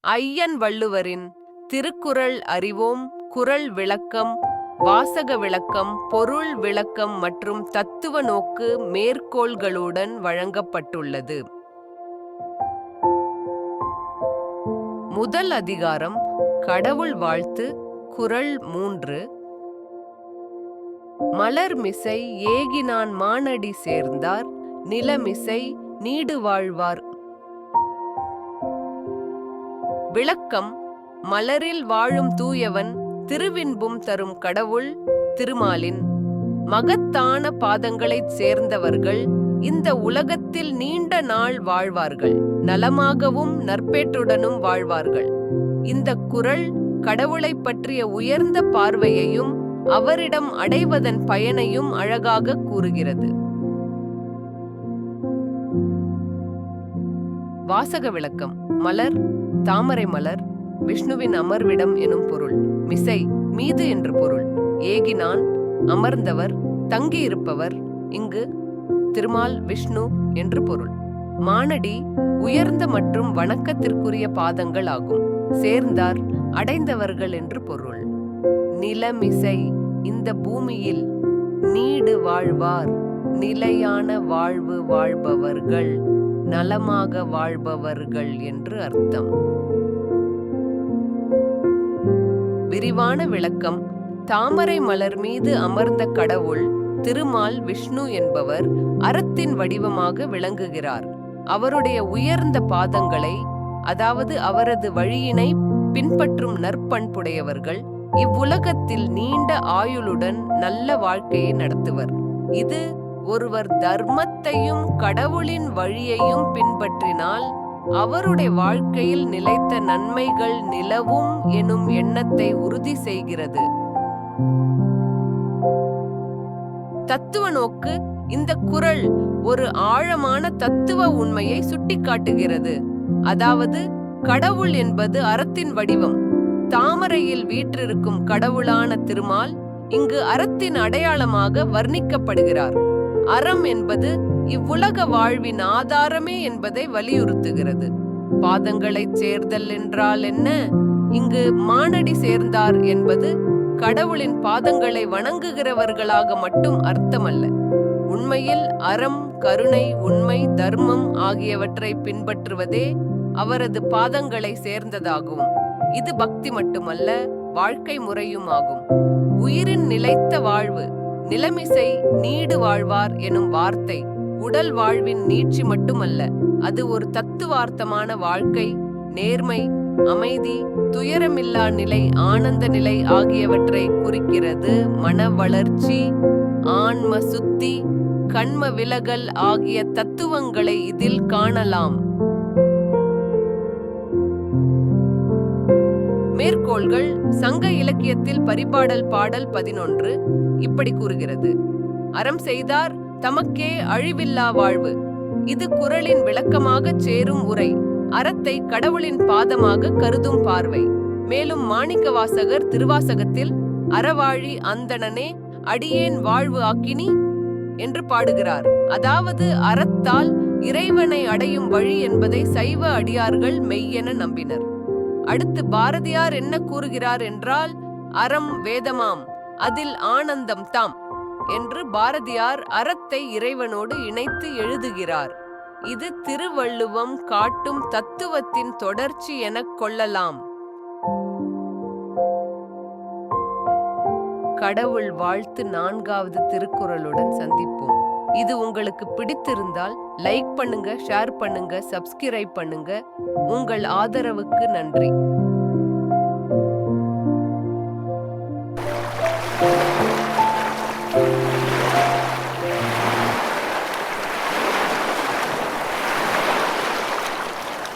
ஐயன் வள்ளுவரின் திருக்குறள் அறிவோம் குறள் விளக்கம் வாசக விளக்கம் பொருள் விளக்கம் மற்றும் தத்துவ நோக்கு மேற்கோள்களுடன் வழங்கப்பட்டுள்ளது. முதல் அதிகாரம் கடவுள் வாழ்த்து குறள் மூன்று. மலர் மிசை ஏகினான் மானடி சேர்ந்தார் நிலமிசை நீடு வாழ்வார் விளக்கம் மலரில் வாழும் தூயவன் திருவின்பும் தரும் கடவுள் திருமாலின். மகத்தான பாதங்களைச் சேர்ந்தவர்கள் இந்த உலகத்தில் நீண்ட நாள் வாழ்வார்கள். நலமாகவும் நற்பேற்றுடனும் வாழ்வார்கள். இந்த குறள் கடவுளைப் பற்றிய உயர்ந்த பார்வையையும் அவரிடம் அடைவதன் பயனையும் அழகாக கூறுகிறது. வாசக விளக்கம் மலர் தாமரை மலர் விஷ்ணுவின் அமர்விடம் எனும் பொருள் மிசை மீது என்று பொருள். ஏகினான் அமர்ந்தவர் தங்கியிருப்பவர் இங்கு திருமால் விஷ்ணு என்று பொருள். மானடி உயர்ந்த மற்றும் வணக்கத்திற்குரிய பாதங்கள் ஆகும். சேர்ந்தார் அடைந்தவர்கள் என்று பொருள். நிலமிசை இந்த பூமியில் நீடு வாழ்வார். நிலையான வாழ்வு வாழ்பவர்கள். நலமாக வாழ்பவர்கள் என்று அர்த்தம். விரிவான விளக்கம். தாமரை மலர் மீது அமர்ந்த கடவுள் திருமால் விஷ்ணு என்பவர் அறத்தின் வடிவமாக விளங்குகிறார். அவருடைய உயர்ந்த பாதங்களை அதாவது அவரது வழியினை பின்பற்றும் நற்பண்புடையவர்கள் இவ்வுலகத்தில் நீண்ட ஆயுளுடன் நல்ல வாழ்க்கையை நடத்துவர். இது ஒருவர் தர்மத்தையும் கடவுளின் வழியையும் பின்பற்றினால் அவருடைய வாழ்க்கையில் நிலைத்த நன்மைகள் நிலவும் எனும் எண்ணத்தை உறுதி செய்கிறது. தத்துவ நோக்கு இந்த குறள் ஒரு ஆழமான தத்துவ உண்மையை சுட்டிக்காட்டுகிறது. அதாவது கடவுள் என்பது அறத்தின் வடிவம். தாமரையில் வீற்றிருக்கும் கடவுளான திருமால் இங்கு அறத்தின் அடையாளமாக வர்ணிக்கப்படுகிறார். அறம் என்பது இவ்வுலக வாழ்வின் ஆதாரமே என்பதை வலியுறுத்துகிறது. பாதங்களைச் சேர்தல் என்றால் என்ன? இங்கு மானடி சேர்ந்தார் என்பது கடவுளின் பாதங்களை வணங்குகிறவர்களாக மட்டும் அர்த்தமல்ல. உண்மையில் அறம் கருணை உண்மை தர்மம் ஆகியவற்றை பின்பற்றுவதே அவரது பாதங்களை சேர்ந்ததாகும். இது பக்தி மட்டுமல்ல வாழ்க்கை முறையும் ஆகும் உயிரின் நிலைத்த வாழ்வு நிலமிசை நீடு வாழ்வார் எனும் வார்த்தை உடல் வாழ்வின் நீட்சி மட்டுமல்ல அது ஒரு தத்துவார்த்தமான வாழ்க்கை நேர்மை அமைதி துயரமில்லா நிலை ஆனந்த நிலை ஆகியவற்றை குறிக்கிறது மன வளர்ச்சி ஆன்ம சுத்தி கண்ம விலகல் ஆகிய தத்துவங்களை இதில் காணலாம். மேற்கோள்கள் சங்க இலக்கியத்தில் பரிபாடல் பாடல் பதினொன்று இப்படி கூறுகிறது. அறம் செய்தார் தமக்கே அழிவில்லா வாழ்வு. இது குரலின் விளக்கமாகச் சேரும் உரை. அறத்தை கடவுளின் பாதமாக கருதும் பார்வை. மேலும் மாணிக்க வாசகர் திருவாசகத்தில் அறவாழி அந்தணனே அடியேன் வாழ்வு ஆக்கினி என்று பாடுகிறார். அதாவது அறத்தால் இறைவனை அடையும் வழி என்பதை சைவ அடியார்கள் மெய்யென நம்பினர். அடுத்து பாரதியார் என்ன கூறுகிறார் என்றால் அறம் வேதமாம் அதில் ஆனந்தம் தாம் என்று பாரதியார் அறத்தை இறைவனோடு இணைத்து எழுதுகிறார். இது திருவள்ளுவம் காட்டும் தத்துவத்தின் தொடர்ச்சி எனக் கொள்ளலாம். கடவுள் வாழ்த்து நான்காவது திருக்குறளுடன் சந்திப்போம். இது உங்களுக்கு பிடித்திருந்தால் லைக் பண்ணுங்க ஷேர் பண்ணுங்க சப்ஸ்கிரைப் பண்ணுங்க. உங்கள் ஆதரவுக்கு நன்றி.